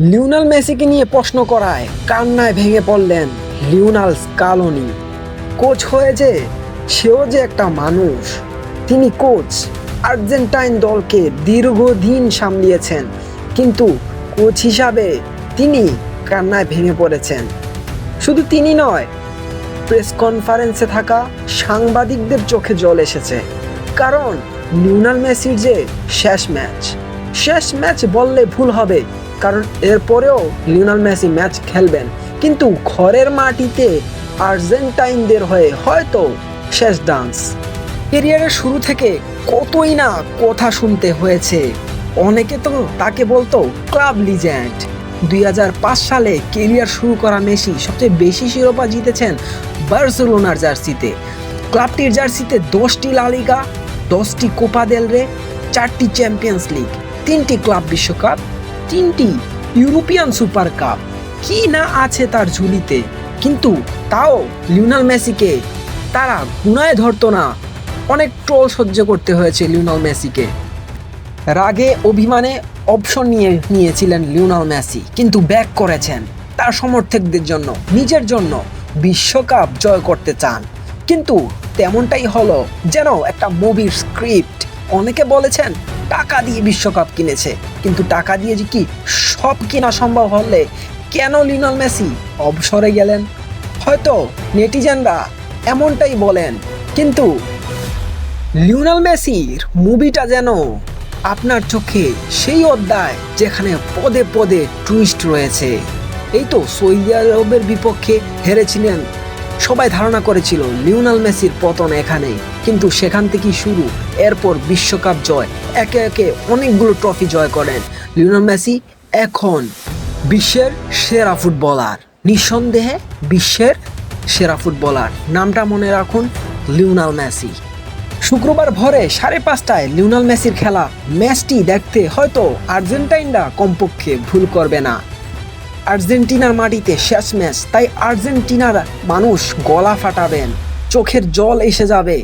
Lionel মেসিকে নিয়ে প্রশ্ন করায়, কান্নায় ভেঙে পড়লেন লিওনাল স্কালোনি। কোচ হয়েছে, সেও যে একটা মানুষ। তিনি কোচ, আর্জেন্টাইন দলকে দীর্ঘদিন সামলিয়েছেন, কিন্তু কোচ হিসাবে তিনি কান্নায় ভেঙে পড়েছেন। শুধু তিনি নয়, প্রেস কনফারেন্সে থাকা সাংবাদিকদের চোখে জল এসেছে, কারণ লিওনাল মেসির যে শেষ ম্যাচ শেষ ম্যাচ বললে ভুল হবে। কারণ এরপরেও লিওনাল মেসি ম্যাচ খেলবেন। কিন্তু ঘরের মাটিতে আর্জেন্টাইনদের হয়ে হয়তো শেষ ডান্স। কেরিয়ারের শুরু থেকে কতই না কথা শুনতে হয়েছে। অনেকে তো তাকে বলতো ক্লাব লিজেন্ড। দুই হাজার পাঁচ সালে কেরিয়ার শুরু করা মেসি সবচেয়ে বেশি শিরোপা জিতেছেন বার্সেলোনার জার্সিতে। ক্লাবটির জার্সিতে দশটি লালিগা দশটি কোপা দেল রে, চারটি চ্যাম্পিয়ন্স লিগ, তিনটি ক্লাব বিশ্বকাপ তিনটি ইউরোপিয়ান সুপার কাপ। কি না আছে তার ঝুলিতে? কিন্তু তাও লিওনাল মেসিকে তারা গুণায় ধরতো না। অনেক ট্রোল সহ্য করতে হয়েছে লিওনাল মেসিকে। রাগে অভিমানে অপশন নিয়ে নিয়েছিলেন লিওনাল মেসি, কিন্তু ব্যাক করেছেন তার সমর্থকদের জন্য, নিজের জন্য বিশ্বকাপ জয় করতে চান। কিন্তু তেমনটাই হলো যেন একটা মুভির স্ক্রিপ্ট অনেকে বলেছেন, টাকা দিয়ে বিশ্বকাপ কিনেছে। কিন্তু টাকা দিয়ে যে কি সব কিনা সম্ভব হলে কেন লিওনাল মেসি অবসরে গেলেন? হয়তো নেটিজেনরা এমনটাই বলেন, কিন্তু লিওনাল মেসির মুভিটা যেন আপনার চোখে সেই অধ্যায় যেখানে পদে পদে টুইস্ট রয়েছে। এই তো সৌদি আরবের বিপক্ষে হেরেছিলেন, সবাই ধারণা করেছিল লিওনাল মেসির পতন এখানে কিন্তু সেখান থেকেই শুরু। এরপর বিশ্বকাপ জয়। একে একে অনেকগুলো ট্রফি জয় করেন। লিওনাল মেসি এখন বিশ্বের সেরা ফুটবলার। নিঃসন্দেহে বিশ্বের সেরা ফুটবলার। নামটা মনে রাখুন, লিওনাল মেসি। শুক্রবার ভোরে সাড়ে পাঁচটায় লিওনাল মেসির খেলা। ম্যাচটি দেখতে হয়তো আর্জেন্টাইনরা কমপক্ষে ভুল করবে না। আর্জেন্টিনার মাটিতে শেষ ম্যাচ, তাই আর্জেন্টিনার মানুষ গলা ফাটাবেন। চোখের জল এসে যাবে।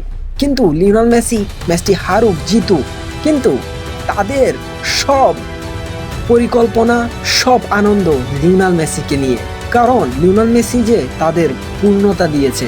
কিন্তু লিওনাল মেসি ম্যাচটি হারুক, জিতুক। কিন্তু তাদের সব পরিকল্পনা, সব আনন্দ লিওনাল মেসিকে নিয়ে। কারণ লিওনাল মেসি যে তাদের পূর্ণতা দিয়েছে।